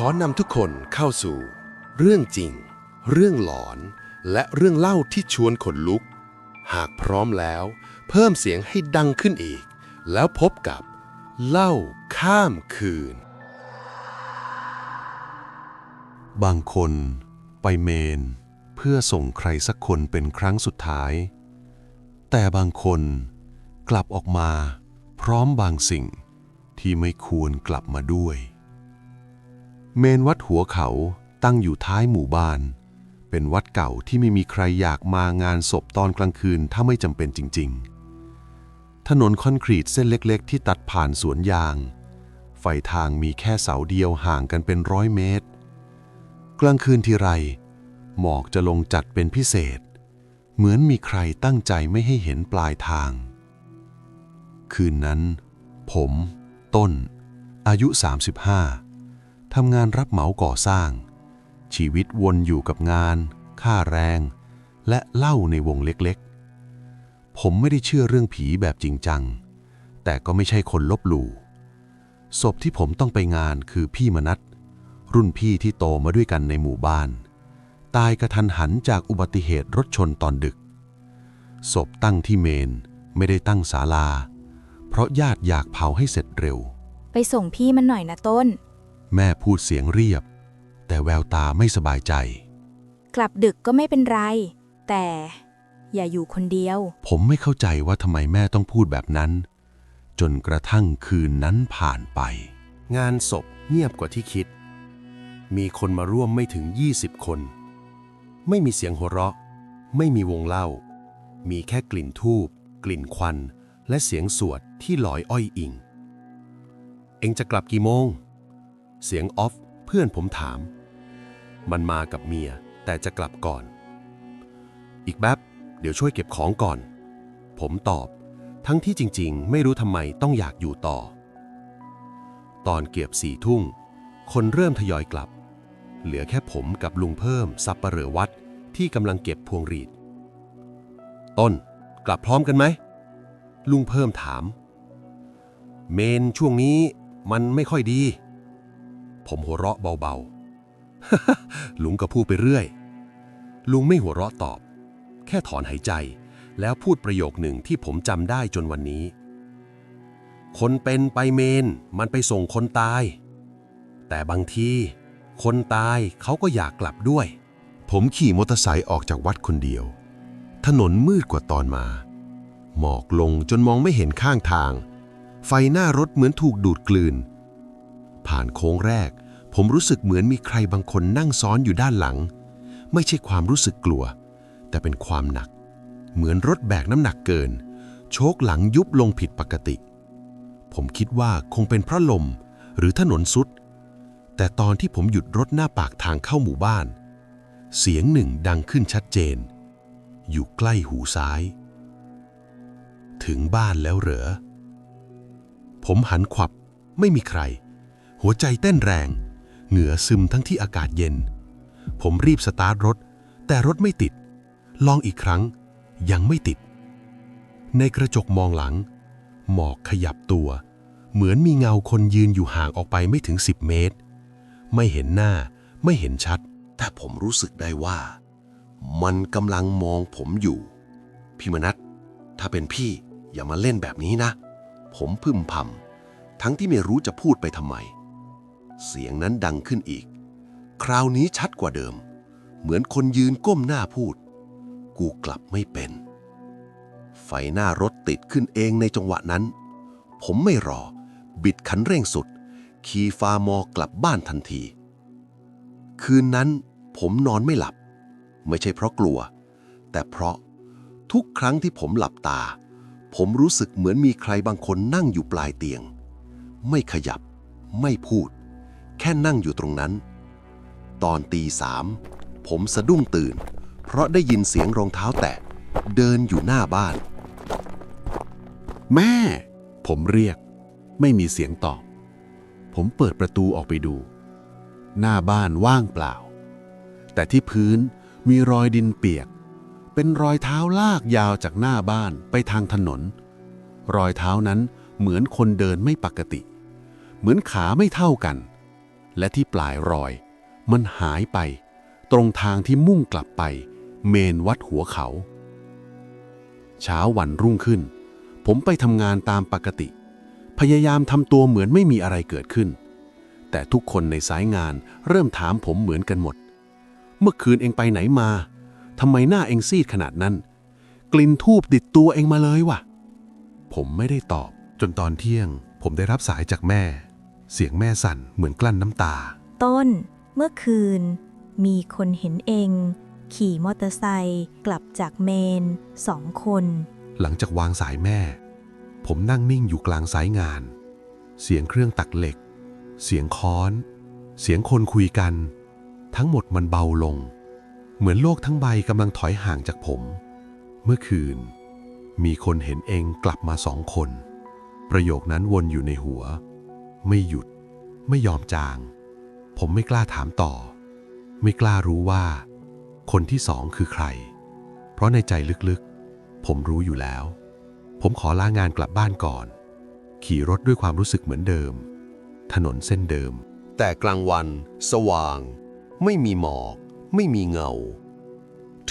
ขอนำทุกคนเข้าสู่ เรื่องจริง เรื่องหลอน และเรื่องเล่าที่ชวนขนลุก หากพร้อมแล้ว เพิ่มเสียงให้ดังขึ้นอีก แล้วพบกับ เล่าข้ามคืน บางคนไปเมน เพื่อส่งใครสักคนเป็นครั้งสุดท้าย แต่บางคนกลับออกมา พร้อมบางสิ่งที่ไม่ควรกลับมาด้วย เมนวัดหัวเขาตั้งอยู่ท้ายหมู่บ้าน เป็นวัดเก่าที่ไม่มีใครอยากมางานศพตอนกลางคืนถ้าไม่จำเป็นจริง ๆ ถนนคอนกรีตเส้นเล็กๆ ที่ตัดผ่านสวนยาง ไฟทางมีแค่เสาเดียวห่างกันเป็นร้อยเมตร กลางคืนทีไร หมอกจะลงจัดเป็นพิเศษ เหมือนมีใครตั้งใจไม่ให้เห็นปลายทาง คืนนั้น ผม ต้น อายุ 35 ทำงานรับเหมาก่อสร้าง ชีวิตวนอยู่กับงาน ค่าแรง และเหล่าในวงเล็กๆ ผมไม่ได้เชื่อเรื่องผีแบบจริงจัง แต่ก็ไม่ใช่คนลบหลู่ศพที่ผมต้องไปงานคือพี่มนัทรุ่นพี่ที่โตมาด้วยกันในหมู่บ้าน ตายกระทันหันจากอุบัติเหตุรถชนตอนดึก ศพตั้งที่เมนไม่ได้ตั้งศาลา เพราะญาติอยากเผาให้เสร็จเร็ว ไปส่งพี่มันหน่อยนะต้น แม่พูดเสียงเรียบ แต่แววตาไม่สบายใจ กลับดึกก็ไม่เป็นไร แต่อย่าอยู่คนเดียว ผมไม่เข้าใจว่าทำไมแม่ต้องพูดแบบนั้น จนกระทั่งคืนนั้นผ่านไป งานศพเงียบกว่าที่คิด มีคนมาร่วมไม่ถึง 20 คน ไม่มีเสียงหัวเราะ ไม่มีวงเล่า มีแค่กลิ่นทูบกลิ่นควัน และเสียงสวดที่ลอยอ้อยอิง เองจะกลับกี่โมง เสียงออฟเพื่อนผมถาม มันมากับเมียแต่จะกลับก่อน อีกแป๊บเดี๋ยวช่วยเก็บของก่อน ผมตอบ ทั้งที่จริงๆ ไม่รู้ทำไมต้องอยากอยู่ต่อ ตอนเกือบสี่ทุ่ง คนเริ่มทยอยกลับ เหลือแค่ผมกับลุงเพิ่มสับปะเหร่อวัดที่กำลังเก็บพวงรีด ต้นกลับพร้อมกันไหม ลุงเพิ่มถาม เมนช่วงนี้มันไม่ค่อยดี ผมหัวเราะเบาๆ ลุงก็พูดไปเรื่อย ลุงไม่หัวเราะตอบ แค่ถอนหายใจ แล้วพูดประโยคหนึ่งที่ผมจำได้จนวันนี้ คนเป็นไปเมน มันไปส่งคนตาย แต่บางที คนตายเขาก็อยากกลับด้วย ผมขี่มอเตอร์ไซค์ออกจากวัดคนเดียว ถนนมืดกว่าตอนมา หมอกลงจนมองไม่เห็นข้างทาง ไฟหน้ารถเหมือนถูกดูดกลืน ผ่านโค้งแรก ผมรู้สึกเหมือนมีใครบางคนนั่งซ้อนอยู่ด้านหลัง ไม่ใช่ความรู้สึกกลัว แต่เป็นความหนัก เหมือนรถแบกน้ำหนักเกิน โชคหลังยุบลงผิดปกติ ผมคิดว่าคงเป็นเพราะลม หรือถนนสุด แต่ตอนที่ผมหยุดรถหน้าปากทางเข้าหมู่บ้าน เสียงหนึ่งดังขึ้นชัดเจน อยู่ใกล้หูซ้าย ถึงบ้านแล้วเหรอผมหันขวับไม่มีใคร หัวใจเต้นแรง เหงื่อซึมทั้งที่อากาศเย็น ผมรีบสตาร์ทรถ แต่รถไม่ติด ลองอีกครั้ง ยังไม่ติด ในกระจกมองหลัง หมอกขยับตัว เหมือนมีเงาคนยืนอยู่ห่างออกไปไม่ถึง 10 เมตร ไม่เห็นหน้า ไม่เห็นชัด แต่ผมรู้สึกได้ว่า มันกำลังมองผมอยู่ พี่มนัทถ้าเป็นพี่อย่ามาเล่นแบบนี้นะ ผมพึมพำทั้งที่ไม่รู้จะพูดไปทำไม เสียงนั้นดังขึ้นอีก คราวนี้ชัดกว่าเดิม เหมือนคนยืนก้มหน้าพูด กูกลับไม่เป็น ไฟหน้ารถติดขึ้นเองในจังหวะนั้น ผมไม่รอ บิดคันเร่งสุด ขี่ฟาร์มอกลับบ้านทันที คืนนั้นผมนอนไม่หลับ ไม่ใช่เพราะกลัว แต่เพราะทุกครั้งที่ผมหลับตา ผมรู้สึกเหมือนมีใครบางคนนั่งอยู่ปลายเตียง ไม่ขยับ ไม่พูด แค่นั่งอยู่ตรงนั้น ตอนตีสามผมสะดุ้งตื่น เพราะได้ยินเสียงรองเท้าแตะ เดินอยู่หน้าบ้าน แม่ ผมเรียก ไม่มีเสียงตอบ ผมเปิดประตูออกไปดู หน้าบ้านว่างเปล่า แต่ที่พื้นมีรอยดินเปียก เป็นรอยเท้าลากยาวจากหน้าบ้านไปทางถนน รอยเท้านั้นเหมือนคนเดินไม่ปกติ เหมือนขาไม่เท่ากัน และที่ปลายรอย มันหายไป ตรงทางที่มุ่งกลับไป เมนวัดหัวเขา เช้าวันรุ่งขึ้น ผมไปทำงานตามปกติ พยายามทำตัวเหมือนไม่มีอะไรเกิดขึ้น แต่ทุกคนในสายงานเริ่มถามผมเหมือนกันหมด เมื่อคืนเองไปไหนมาทำไมหน้าเองซีดขนาดนั้น กลิ่นทูบติดตัวเองมาเลยวะผมไม่ได้ตอบ จนตอนเที่ยงผมได้รับสายจากแม่ เสียงแม่สั่นเหมือนกลั้นน้ำตา ต้น เมื่อคืน มีคนเห็นเอง ขี่มอเตอร์ไซค์กลับจากเมนสองคน หลังจากวางสายแม่ ผมนั่งนิ่งอยู่กลางสายงาน เสียงเครื่องตักเหล็ก เสียงค้อน เสียงคนคุยกัน ทั้งหมดมันเบาลง เหมือนโลกทั้งใบกำลังถอยห่างจากผม เมื่อคืน มีคนเห็นเองกลับมาสองคน ประโยคนั้นวนอยู่ในหัว ไม่หยุด ไม่ยอมจาง ผมไม่กล้าถามต่อ ไม่กล้ารู้ว่า คนที่สองคือใคร เพราะในใจลึกๆ ผมรู้อยู่แล้ว ผมขอลางานกลับบ้านก่อน ขี่รถด้วยความรู้สึกเหมือนเดิม ถนนเส้นเดิม แต่กลางวัน สว่าง ไม่มีหมอก ไม่มีเงา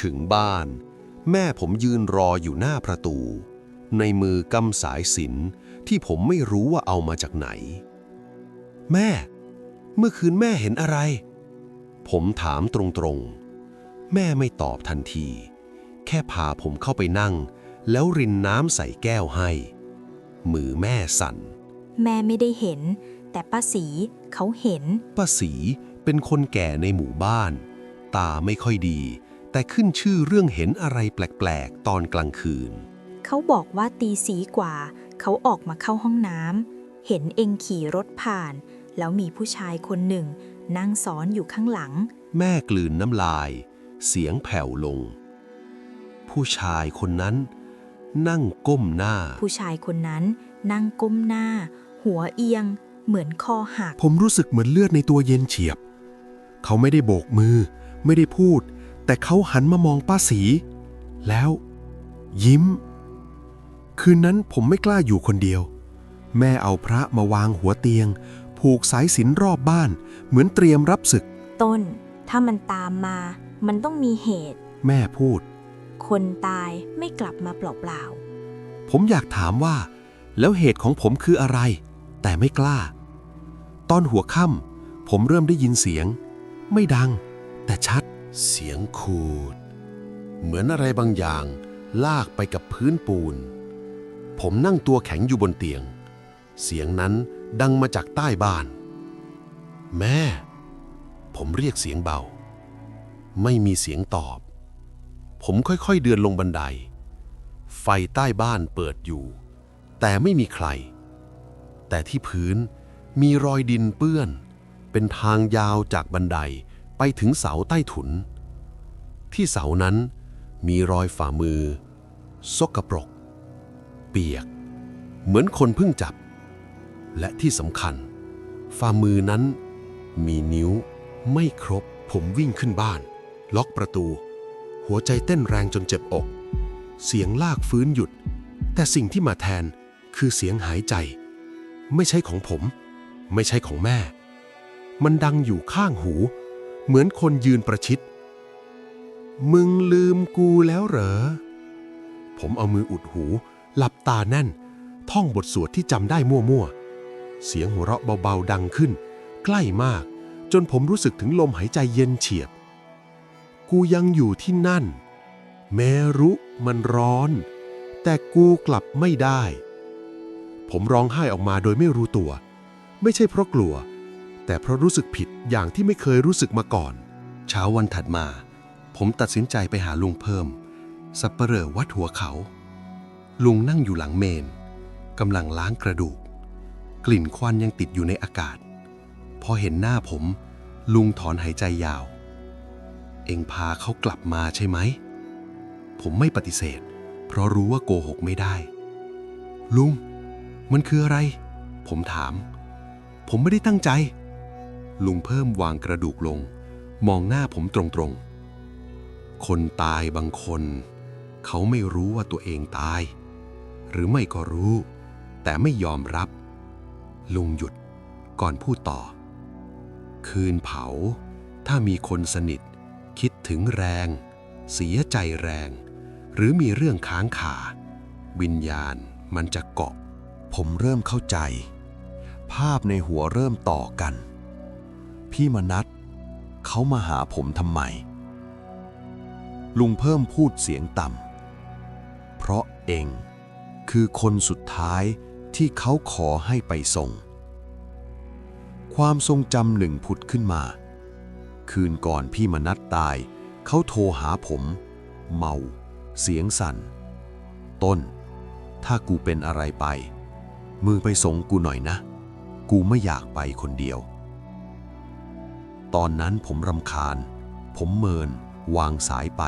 ถึงบ้าน แม่ผมยืนรออยู่หน้าประตู ในมือกำสายสินที่ผมไม่รู้ว่าเอามาจากไหน แม่ เมื่อคืนแม่เห็นอะไร ผมถามตรงๆ แม่ไม่ตอบทันที แค่พาผมเข้าไปนั่ง แล้วรินน้ำใส่แก้วให้ มือแม่สั่น แม่ไม่ได้เห็น แต่ป้าสีเขาเห็น ป้าสีเป็นคนแก่ในหมู่บ้าน ตาไม่ค่อยดี แต่ขึ้นชื่อเรื่องเห็นอะไรแปลกๆ ตอนกลางคืน เขาบอกว่าตีสีกว่า เขาออกมาเข้าห้องน้ำเห็นเองขี่รถผ่าน แล้วมีผู้ชายคนหนึ่ง นั่งซ้อนอยู่ข้างหลัง แม่กลืนน้ำลาย เสียงแผ่วลง ผู้ชายคนนั้น นั่งก้มหน้า ผู้ชายคนนั้น นั่งก้มหน้า หัวเอียง เหมือนคอหัก ผมรู้สึกเหมือนเลือดในตัวเย็นเฉียบ เขาไม่ได้โบกมือ ไม่ได้พูด แต่เขาหันมามองป้าสี แล้ว ยิ้ม คืนนั้นผมไม่กล้าอยู่คนเดียว แม่เอาพระมาวางหัวเตียง ผูกสายสิญจนรอบบ้าน เหมือนเตรียมรับศึก ต้น ถ้ามันตามมา มันต้องมีเหตุ แม่พูด คนตายไม่กลับมาเปล่าผมอยากถามว่า แล้วเหตุของผมคืออะไร แต่ไม่กล้า ตอนหัวค่ำผมเริ่มได้ยินเสียง ไม่ดัง แต่ชัด เสียงขูด เหมือนอะไรบางอย่าง ลากไปกับพื้นปูน ผมนั่งตัวแข็งอยู่บนเตียง เสียงนั้น ดังมาจากใต้บ้าน แม่ ผมเรียกเสียงเบา ไม่มีเสียงตอบ ผมค่อยๆเดินลงบันได ไฟใต้บ้านเปิดอยู่ แต่ไม่มีใคร แต่ที่พื้นมีรอยดินเปื้อน เป็นทางยาวจากบันไดไปถึงเสาใต้ถุน ที่เสานั้นมีรอยฝ่ามือซกปรก เปียก เหมือนคนเพิ่งจับ และที่สำคัญ ฝ่ามือนั้น มีนิ้วไม่ครบ ผมวิ่งขึ้นบ้าน ล็อกประตู หัวใจเต้นแรงจนเจ็บอก เสียงลากฟื้นหยุด แต่สิ่งที่มาแทนคือเสียงหายใจ ไม่ใช่ของผม ไม่ใช่ของแม่ มันดังอยู่ข้างหู เหมือนคนยืนประชิด มึงลืมกูแล้วเหรอ ผมเอามืออุดหู หลับตาแน่น ท่องบทสวดที่จำได้มั่วๆ เสียงหัวเราะเบาๆดังขึ้น ใกล้มาก จนผมรู้สึกถึงลมหายใจเย็นเฉียบ กูยังอยู่ที่นั่น แม้รู้มันร้อน แต่กูกลับไม่ได้ ผมร้องไห้ออกมาโดยไม่รู้ตัว ไม่ใช่เพราะกลัว แต่เพราะรู้สึกผิดอย่างที่ไม่เคยรู้สึกมาก่อน เช้าวันถัดมา ผมตัดสินใจไปหาลุงเพิ่ม สับเปลอวัดหัวเขา ลุงนั่งอยู่หลังเมนกำลังล้างกระดูก กลิ่นควันยังติดอยู่ในอากาศ พอเห็นหน้าผม ลุงถอนหายใจยาว เอ็งพาเขากลับมาใช่ไหม ผมไม่ปฏิเสธ เพราะรู้ว่าโกหกไม่ได้ ลุง มันคืออะไร ผมถาม ผมไม่ได้ตั้งใจ ลุงเพิ่มวางกระดูกลง มองหน้าผมตรงๆ คนตายบางคน เขาไม่รู้ว่าตัวเองตาย หรือไม่ก็รู้ แต่ไม่ยอมรับ ลุงหยุดก่อนพูดต่อ คืนเผา ถ้ามีคนสนิท คิดถึงแรง เสียใจแรง หรือมีเรื่องค้างคาวิญญาณมันจะเกาะ ผมเริ่มเข้าใจ ภาพในหัวเริ่มต่อกัน พี่มนัทเขามาหาผมทำไม ลุงเพิ่มพูดเสียงต่ำเพราะเองคือคนสุดท้าย ที่เขาขอให้ไปส่ง ความทรงจำหนึ่งผุดขึ้นมา คืนก่อนพี่มนัทตาย เขาโทรหาผม เมา เสียงสั่น ต้น ถ้ากูเป็นอะไรไป มึงไปส่งกูหน่อยนะ กูไม่อยากไปคนเดียว ตอนนั้นผมรำคาญ ผมเมิน วางสายไป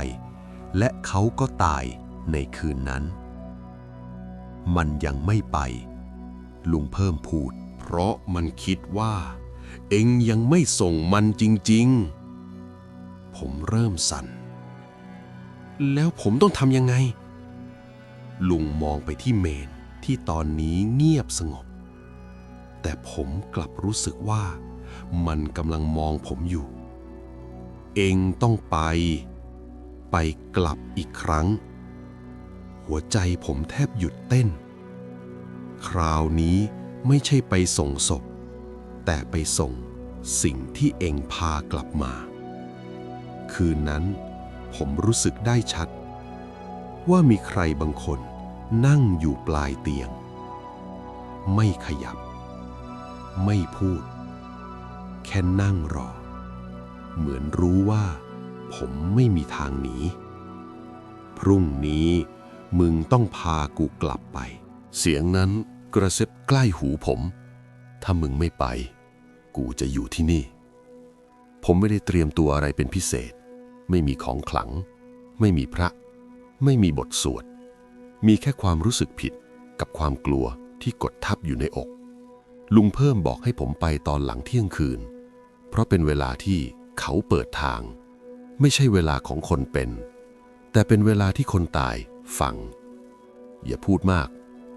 และเขาก็ตายในคืนนั้น มันยังไม่ไป ลุงเพิ่มพูด เพราะมันคิดว่า เองยังไม่ส่งมันจริงๆ ผมเริ่มสั่น แล้วผมต้องทำยังไง ลุงมองไปที่เมนที่ตอนนี้เงียบสงบ แต่ผมกลับรู้สึกว่า มันกำลังมองผมอยู่ เองต้องไป ไปกลับอีกครั้ง หัวใจผมแทบหยุดเต้น คราวนี้ไม่ใช่ไปส่งศพ แต่ไปส่งสิ่งที่เองพากลับมา คืนนั้นผมรู้สึกได้ชัด ว่ามีใครบางคนนั่งอยู่ปลายเตียง ไม่ขยับ ไม่พูด แค่นั่งรอ เหมือนรู้ว่า ผมไม่มีทางหนีพรุ่งนี้มึงต้องพากูกลับไป เสียงนั้นกระเซิบใกล้หูผม ถ้ามึงไม่ไป กูจะอยู่ที่นี่ ผมไม่ได้เตรียมตัวอะไรเป็นพิเศษ ไม่มีของขลัง ไม่มีพระ ไม่มีบทสวด มีแค่ความรู้สึกผิดกับความกลัวที่กดทับอยู่ในอก ลุงเพิ่มบอกให้ผมไปตอนหลังเที่ยงคืน เพราะเป็นเวลาที่เขาเปิดทาง ไม่ใช่เวลาของคนเป็น แต่เป็นเวลาที่คนตายฟัง อย่าพูดมาก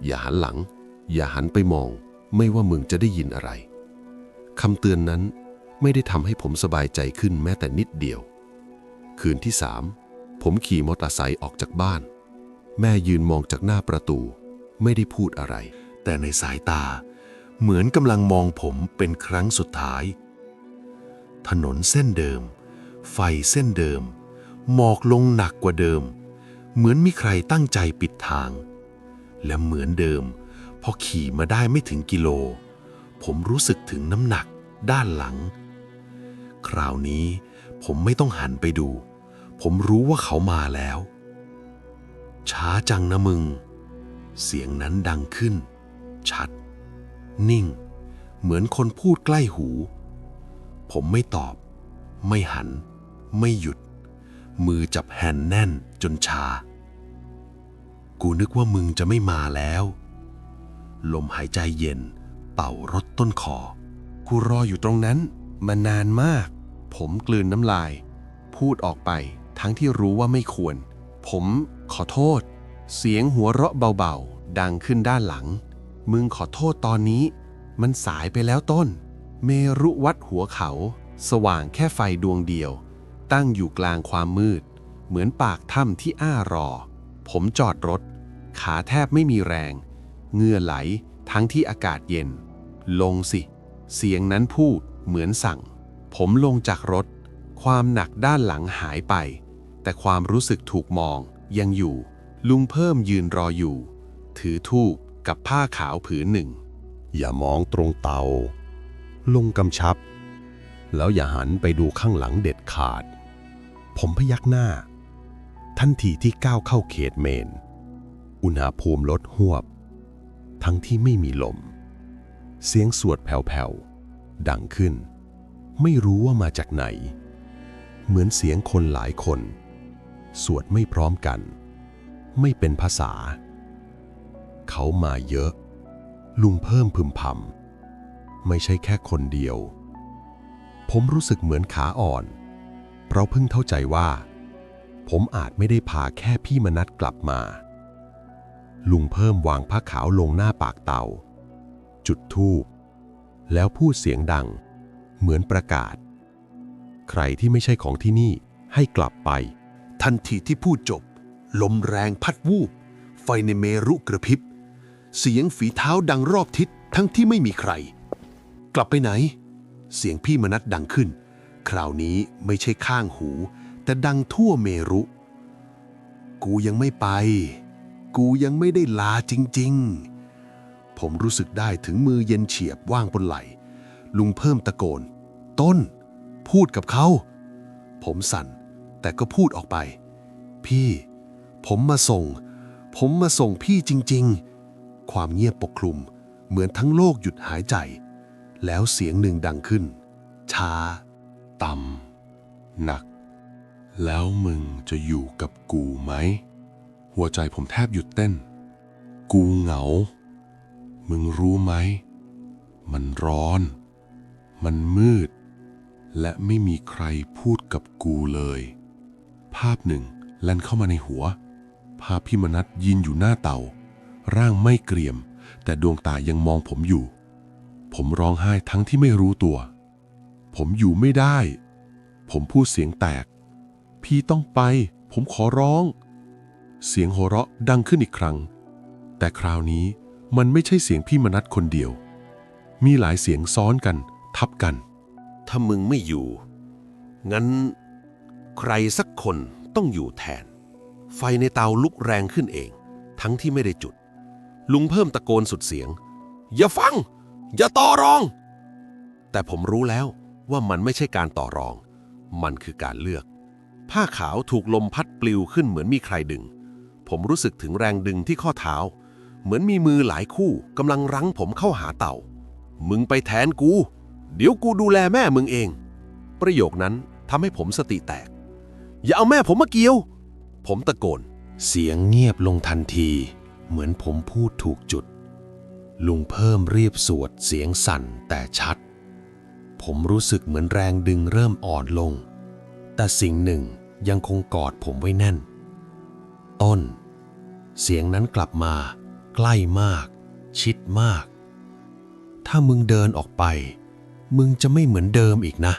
อย่าหันหลัง อย่าหันไปมอง ไม่ว่ามึงจะได้ยินอะไรคำเตือนนั้นไม่ได้ทำให้ผมสบายใจขึ้นแม้แต่นิดเดียว คืนที่สามผมขี่มอเตอร์ไซค์ออกจากบ้าน แม่ยืนมองจากหน้าประตู ไม่ได้พูดอะไร แต่ในสายตา เหมือนกำลังมองผมเป็นครั้งสุดท้าย ถนนเส้นเดิม ไฟเส้นเดิม หมอกลงหนักกว่าเดิม เหมือนมีใครตั้งใจปิดทาง และเหมือนเดิม พอขี่มาได้ไม่ถึงกิโล ผมรู้สึกถึงน้ำหนักด้านหลัง คราวนี้ผมไม่ต้องหันไปดู ผมรู้ว่าเขามาแล้ว ช้าจังนะมึง เสียงนั้นดังขึ้น ชัด นิ่ง เหมือนคนพูดใกล้หู ผมไม่ตอบ ไม่หัน ไม่หยุด มือจับแฮนด์แน่นจนชา กูนึกว่ามึงจะไม่มาแล้ว ลมหายใจเย็น เป่ารถต้นคอ กูรออยู่ตรงนั้น มานานมาก ผมกลืนน้ำลาย พูดออกไปทั้งที่รู้ว่าไม่ควร ผมขอโทษ เสียงหัวเราะเบาๆ ดังขึ้นด้านหลัง มึงขอโทษตอนนี้ มันสายไปแล้วต้น เมรุวัดหัวเขา สว่างแค่ไฟดวงเดียว ตั้งอยู่กลางความมืด เหมือนปากถ้ำที่อ้ารอ ผมจอดรถ ขาแทบไม่มีแรง เหงื่อไหลทั้งที่อากาศเย็น ลงสิ เสียงนั้นพูดเหมือนสั่ง ผมลงจากรถ ความหนักด้านหลังหายไป แต่ความรู้สึกถูกมองยังอยู่ ลุงเพิ่มยืนรออยู่ ถือทูบกับผ้าขาวผืนหนึ่ง อย่ามองตรงเตาลงกำชับ แล้วอย่าหันไปดูข้างหลังเด็ดขาด ผมพยักหน้า ทันทีที่ก้าวเข้าเขตเมน อุณหภูมิลดหวบ ทั้งที่ไม่มีลม เสียงสวดแผ่วๆ ดังขึ้น ไม่รู้ว่ามาจากไหน เหมือนเสียงคนหลายคน สวดไม่พร้อมกัน ไม่เป็นภาษา เขามาเยอะ ลุงเพิ่มพึมพำไม่ใช่แค่คนเดียว ผมรู้สึกเหมือนขาอ่อน เพราะเพิ่งเข้าใจว่า ผมอาจไม่ได้พาแค่พี่มนัดกลับมา ลุงเพิ่มวางผ้าขาวลงหน้าปากเตา จุดธูปแล้วพูดเสียงดัง เหมือนประกาศ ใครที่ไม่ใช่ของที่นี่ให้กลับไป ทันทีที่พูดจบ ลมแรงพัดวูบ ไฟในเมรุกระพริบ เสียงฝีเท้าดังรอบทิศทั้งที่ไม่มีใคร กลับไปไหน เสียงพี่มนัดดังขึ้น คราวนี้ไม่ใช่ข้างหู แต่ดังทั่วเมรุ กูยังไม่ไป กูยังไม่ได้ลาจริง ๆ ผมรู้สึกได้ถึงมือเย็นเฉียบว่างบนไหล ลุงเพิ่มตะโกน ต้น พูดกับเขา ผมสั่น แต่ก็พูดออกไป พี่ ผมมาส่ง ผมมาส่งพี่จริง ๆ ความเงียบปกคลุม เหมือนทั้งโลกหยุดหายใจ แล้วเสียงหนึ่งดังขึ้น ช้า ต่ำหนัก แล้วมึงจะอยู่กับกูไหม หัวใจผมแทบหยุดเต้น กูเหงา มึงรู้ไหม มันร้อน มันมืด และไม่มีใครพูดกับกูเลย ภาพหนึ่งแล่นเข้ามาในหัว ภาพพี่มนัดยืนอยู่หน้าเตา ร่างไม่เกรียม แต่ดวงตายังมองผมอยู่ ผมร้องไห้ทั้งที่ไม่รู้ตัว ผมอยู่ไม่ได้ ผมพูดเสียงแตก พี่ต้องไป ผมขอร้อง เสียงหัวเราะดังขึ้นอีกครั้ง แต่คราวนี้มันไม่ใช่เสียงพี่มนัดคนเดียว มีหลายเสียงซ้อนกัน ทับกัน ถ้ามึงไม่อยู่ งั้น ใครสักคนต้องอยู่แทน ไฟในเตาลุกแรงขึ้นเอง ทั้งที่ไม่ได้จุด ลุงเพิ่มตะโกนสุดเสียง อย่าฟัง อย่าต่อรอง แต่ผมรู้แล้วว่ามันไม่ใช่การต่อรอง มันคือการเลือก ผ้าขาวถูกลมพัดปลิวขึ้นเหมือนมีใครดึง ผมรู้สึกถึงแรงดึงที่ข้อเท้า เหมือนมีมือหลายคู่กำลังรั้งผมเข้าหาเต่า มึงไปแทนกู เดี๋ยวกูดูแลแม่มึงเอง ประโยคนั้นทำให้ผมสติแตก อย่าเอาแม่ผมมาเกี่ยว ผมตะโกน เสียงเงียบลงทันที เหมือนผมพูดถูกจุด ลุงเพิ่มรีบสวดเสียงสั่นแต่ชัด ผมรู้สึกเหมือนแรงดึงเริ่มอ่อนลง แต่สิ่งหนึ่งยังคงกอดผมไว้แน่น ต้น เสียงนั้นกลับมา ใกล้มาก ชิดมาก ถ้ามึงเดินออกไป มึงจะไม่เหมือนเดิมอีกนะ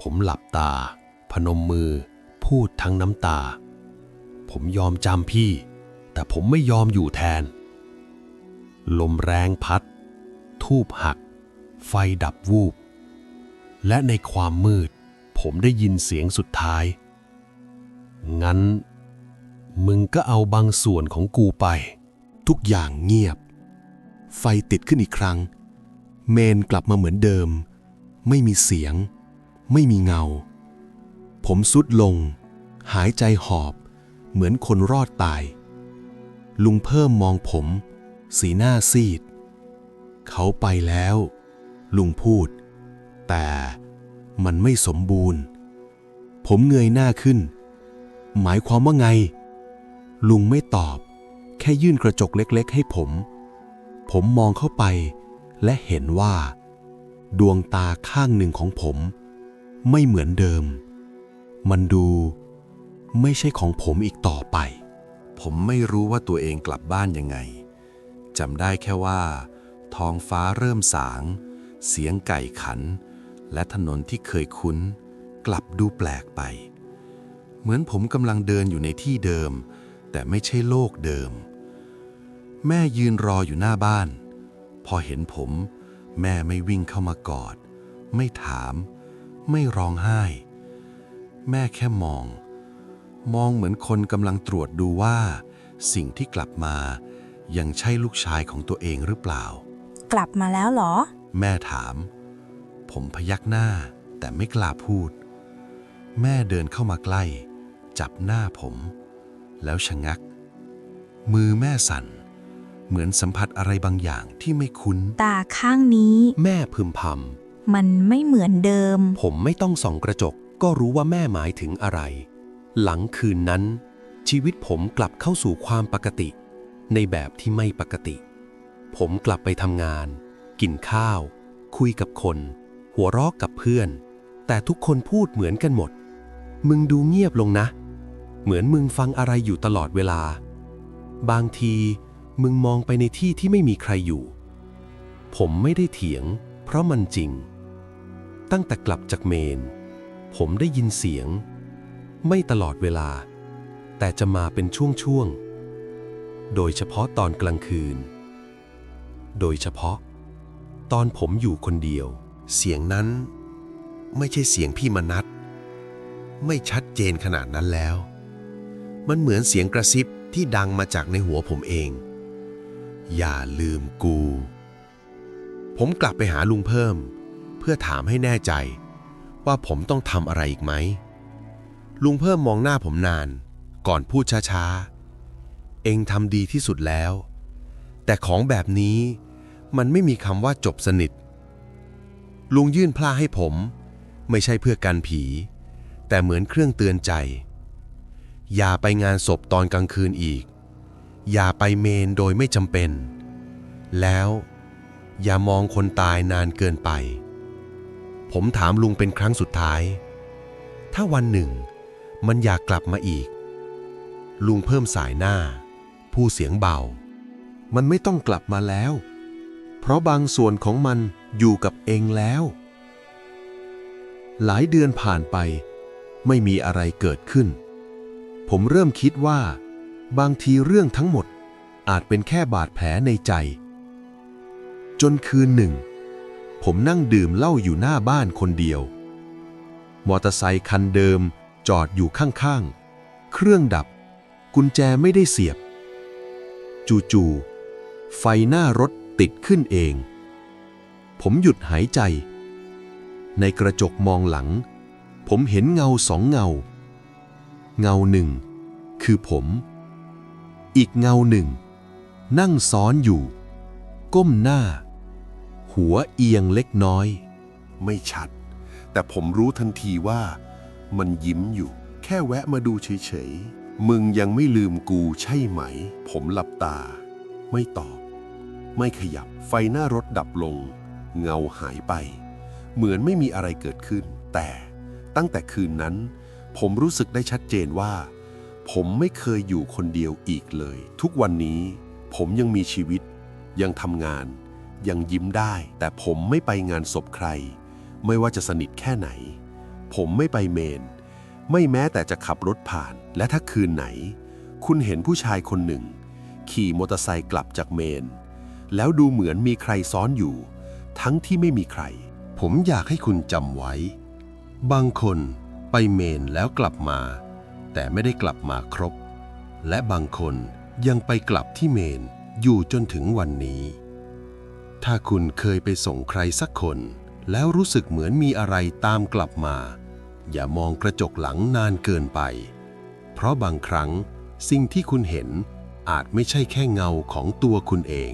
ผมหลับตา พนมมือ พูดทั้งน้ำตา ผมยอมจำพี่ แต่ผมไม่ยอมอยู่แทน ลมแรงพัด ทูบหัก ไฟดับวูบ และในความมืด ผมได้ยินเสียงสุดท้าย งั้น มึงก็เอาบางส่วนของกูไป ทุกอย่างเงียบ ไฟติดขึ้นอีกครั้ง เมนกลับมาเหมือนเดิม ไม่มีเสียง ไม่มีเงา ผมสุดลง หายใจหอบ เหมือนคนรอดตาย ลุงเพิ่มมองผม สีหน้าซีด เขาไปแล้ว ลุงพูด แต่มันไม่สมบูรณ์ ผมเงยหน้าขึ้น หมายความว่าไง ลุงไม่ตอบ แค่ยื่นกระจกเล็กๆ ให้ผม ผมมองเข้าไป และเห็นว่า ดวงตาข้างหนึ่งของผม ไม่เหมือนเดิม มันดูไม่ใช่ของผมอีกต่อไป ผมไม่รู้ว่าตัวเองกลับบ้านยังไงจำได้แค่ว่า ท้องฟ้าเริ่มสาง เสียงไก่ขัน และถนนที่เคยคุ้น กลับดูแปลกไป เหมือนผมกำลังเดินอยู่ในที่เดิม แต่ไม่ใช่โลกเดิม แม่ยืนรออยู่หน้าบ้าน พอเห็นผม แม่ไม่วิ่งเข้ามากอด ไม่ถาม ไม่ร้องไห้ แม่แค่มอง มองเหมือนคนกำลังตรวจดูว่า สิ่งที่กลับมายังใช่ลูกชายของตัวเองหรือเปล่า กลับมาแล้วเหรอ แม่ถาม ผมพยักหน้าแต่ไม่กล้าพูด แม่เดินเข้ามาใกล้ จับหน้าผม แล้วชะงัก มือแม่สั่น เหมือนสัมผัสอะไรบางอย่างที่ไม่คุ้น ตาข้างนี้ แม่พึมพมันไม่เหมือนเดิมำผมไม่ต้องส่องกระจก ก็รู้ว่าแม่หมายถึงอะไร หลังคืนนั้น ชีวิตผมกลับเข้าสู่ความปกติ ในแบบที่ไม่ปกติ ผมกลับไปทำงาน กินข้าว คุยกับคน หัวเราะกับเพื่อน แต่ทุกคนพูดเหมือนกันหมด มึงดูเงียบลงนะ เหมือนมึงฟังอะไรอยู่ตลอดเวลา บางทีมึงมองไปในที่ที่ไม่มีใครอยู่ ผมไม่ได้เถียง เพราะมันจริง ตั้งแต่กลับจากเมน ผมได้ยินเสียง ไม่ตลอดเวลา แต่จะมาเป็นช่วงๆ โดยเฉพาะตอนกลางคืน โดยเฉพาะ ตอนผมอยู่คนเดียว เสียงนั้น ไม่ใช่เสียงพี่มนัดไม่ชัดเจนขนาดนั้นแล้ว มันเหมือนเสียงกระซิบที่ดังมาจากในหัวผมเอง อย่าลืมกู ผมกลับไปหาลุงเพิ่ม เพื่อถามให้แน่ใจ ว่าผมต้องทำอะไรอีกไหม ลุงเพิ่มมองหน้าผมนาน ก่อนพูดช้าๆ เองทำดีที่สุดแล้ว แต่ของแบบนี้มันไม่มีคำว่าจบสนิท ลุงยื่นพลาให้ผม ไม่ใช่เพื่อกันผี แต่เหมือนเครื่องเตือนใจ อย่าไปงานศพตอนกลางคืนอีก อย่าไปเมนโดยไม่จำเป็น แล้วอย่ามองคนตายนานเกินไป ผมถามลุงเป็นครั้งสุดท้าย ถ้าวันหนึ่ง มันอยากกลับมาอีก ลุงเพิ่มสายหน้า ผู้เสียงเบา มันไม่ต้องกลับมาแล้ว เพราะบางส่วนของมันอยู่กับเองแล้ว หลายเดือนผ่านไป ไม่มีอะไรเกิดขึ้น ผมเริ่มคิดว่า บางทีเรื่องทั้งหมดอาจเป็นแค่บาดแผลในใจ จนคืนหนึ่ง ผมนั่งดื่มเหล้าอยู่หน้าบ้านคนเดียว มอเตอร์ไซคันเดิมจอดอยู่ข้างๆ เครื่องดับ กุญแจไม่ได้เสียบ จู่ๆไฟหน้ารถติดขึ้นเอง ผมหยุดหายใจ ในกระจกมองหลัง ผมเห็นเงาสองเงา เงาหนึ่ง คือผม อีกเงาหนึ่ง นั่งซ้อนอยู่ ก้มหน้า หัวเอียงเล็กน้อย ไม่ชัด แต่ผมรู้ทันทีว่า มันยิ้มอยู่ แค่แวะมาดูเฉยๆ มึงยังไม่ลืมกูใช่ไหม ผมหลับตา ไม่ตอบ ไม่ขยับ ไฟหน้ารถดับลง เงาหายไป เหมือนไม่มีอะไรเกิดขึ้น แต่ตั้งแต่คืนนั้น ผมรู้สึกได้ชัดเจนว่า ผมไม่เคยอยู่คนเดียวอีกเลย ทุกวันนี้ผมยังมีชีวิต ยังทำงาน ยังยิ้มได้ แต่ผมไม่ไปงานศพใคร ไม่ว่าจะสนิทแค่ไหน ผมไม่ไปเมน ไม่แม้แต่จะขับรถผ่าน และถ้าคืนไหน คุณเห็นผู้ชายคนหนึ่ง ขี่มอเตอร์ไซค์กลับจากเมน แล้วดูเหมือนมีใครซ้อนอยู่ ทั้งที่ไม่มีใคร ผมอยากให้คุณจำไว้ บางคน ไปเมนแล้วกลับมา แต่ไม่ได้กลับมาครบ และบางคนยังไปกลับที่เมนอยู่จนถึงวันนี้ ถ้าคุณเคยไปส่งใครสักคน แล้วรู้สึกเหมือนมีอะไรตามกลับมา อย่ามองกระจกหลังนานเกินไป เพราะบางครั้งสิ่งที่คุณเห็นอาจไม่ใช่แค่เงาของตัวคุณเอง